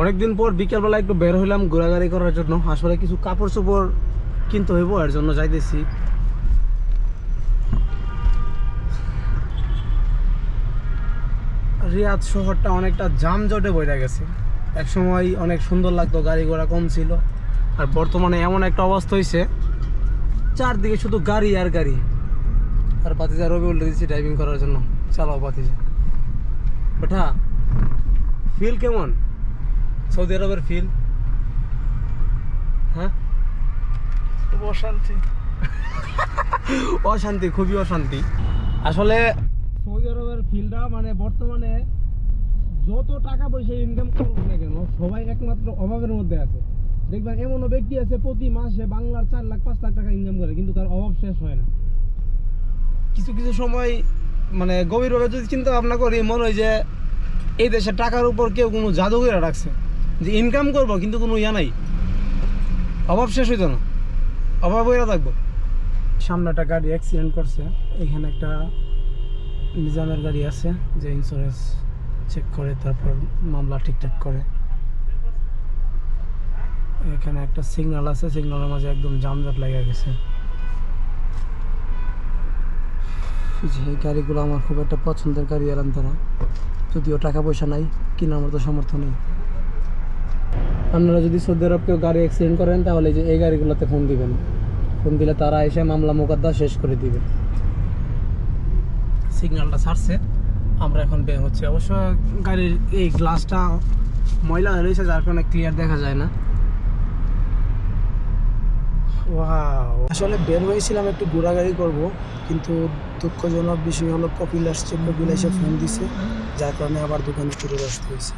অনেকদিন পর বিকেলবেলা একটু বের হইলাম ঘোরাঘুরি করার জন্য। আসলে কিছু কাপড় চোপড় কিনতে হইব, এর জন্য যাইতেছি। রিয়াদ শহরটা অনেকটা জামজটে বইরা গেছে। এক সময় অনেক সুন্দর লাগতো, গাড়ি ঘোড়া কম ছিল। আর বর্তমানে এমন একটা অবস্থা হয়েছে চারদিকে শুধু গাড়ি আর গাড়ি। আর পাতিজা রবি উল্টে দিচ্ছি ড্রাইভিং করার জন্য, চালাও পাতিজা ওঠা ফিল কেমন? সৌদি আরবের ফিল হ্যাঁ? খুব অশান্তি। অশান্তি খুবই অশান্তি। আসলে সৌদি আরবের ফিলটা মানে বর্তমানে যত টাকা পয়সা ইনকাম করুক না কেন সবাই একমাত্র অভাবের মধ্যে আছে। দেখবেন এমনও ব্যক্তি আছে প্রতি মাসে বাংলার চার লাখ পাঁচ লাখ টাকা ইনকাম করে কিন্তু তার অভাব শেষ হয় না। কিছু কিছু সময় মানে গভীরভাবে যদি চিন্তা ভাবনা করি মনে হয় যে এই দেশে টাকার উপর কেউ কোনো জাদু করে রাখছে। যে ইনকাম করব, কিন্তু কোনো ইয়া নাই। অভাব শেষ হইতো না। অভাব হয়ে থাকব। সামনে একটা গাড়ি অ্যাক্সিডেন্ট করছে। এখানে একটা নিজামের গাড়ি আছে, যে ইন্স্যুরেন্স চেক করে, তারপর মামলা ঠিকঠাক করে। এখানে একটা সিগন্যাল আছে সিগন্যালের মাঝে একদম জামজট লেগে গেছে। যে গাড়িগুলো আমার খুব একটা পছন্দের গাড়ি এলাম তারা। যদিও টাকা পয়সা নাই, কেনার মতো সামর্থ্য নেই। আপনারা যদি সৌদি আরব কেউ গাড়ি অ্যাক্সিডেন্ট করেন তাহলে যে এই গাড়িগুলোতে ফোন দিবেন। ফোন দিলে তারা এসে মামলা মোকদ্দা শেষ করে দিবে। সিগন্যালটা ছাড়ছে। আমরা এখন বের হচ্ছে। অবশ্য গাড়ির এই গ্লাসটা ময়লা হয়ে রয়েছে যার কারণে ক্লিয়ার দেখা যায় না। ওয়াও আসলে বের হয়েছিলাম একটু ঘোরাঘুরি করব কিন্তু দুঃখজনক বিষয় হলো কপিল আসছে। কপিল এসে ফোন দিছে যার কারণে আবার দোকানে ফিরে আসতে হয়েছে।